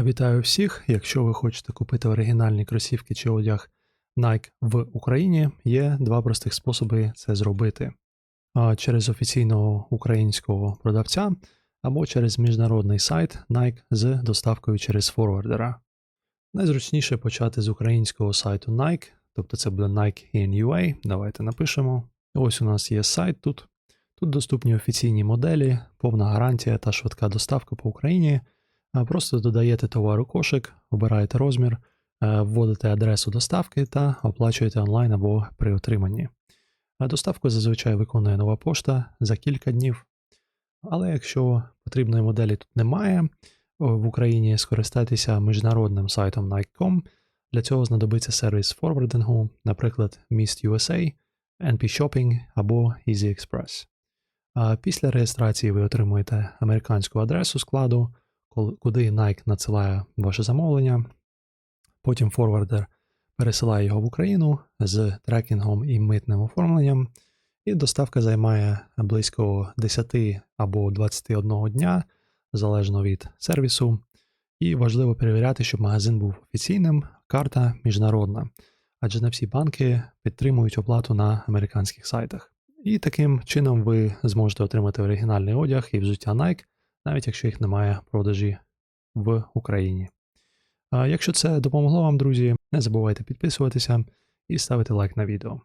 Вітаю всіх! Якщо ви хочете купити оригінальні кросівки чи одяг Nike в Україні, є два простих способи це зробити: через офіційного українського продавця або через міжнародний сайт Nike з доставкою через форвардера. Найзручніше почати з українського сайту Nike, тобто це буде Nike in UA. Давайте напишемо. Ось у нас є сайт тут. Тут доступні офіційні моделі, повна гарантія та швидка доставка по Україні. А Просто додаєте товар у кошик, обираєте розмір, е, вводите адресу доставки та оплачуєте онлайн або при отриманні. Доставку зазвичай виконує нова пошта за кілька днів. Але якщо потрібної моделі тут немає, в Україні скористайтеся міжнародним сайтом Nike.com. Для цього знадобиться сервіс форвардингу, наприклад, Mist USA, NP Shopping або Easy Express. А Після реєстрації ви отримуєте американську адресу складу, куди Nike надсилає ваше замовлення. Потім форвардер пересилає його в Україну з трекінгом і митним оформленням, і доставка займає близько 10 або 21 дня, залежно від сервісу. І важливо перевіряти, щоб магазин був офіційним, карта міжнародна, адже не всі банки підтримують оплату на американських сайтах. І таким чином ви зможете отримати оригінальний одяг і взуття Nike, навіть якщо їх немає продажі в Україні. Якщо це допомогло вам, друзі, не забувайте підписуватися і ставити лайк на відео.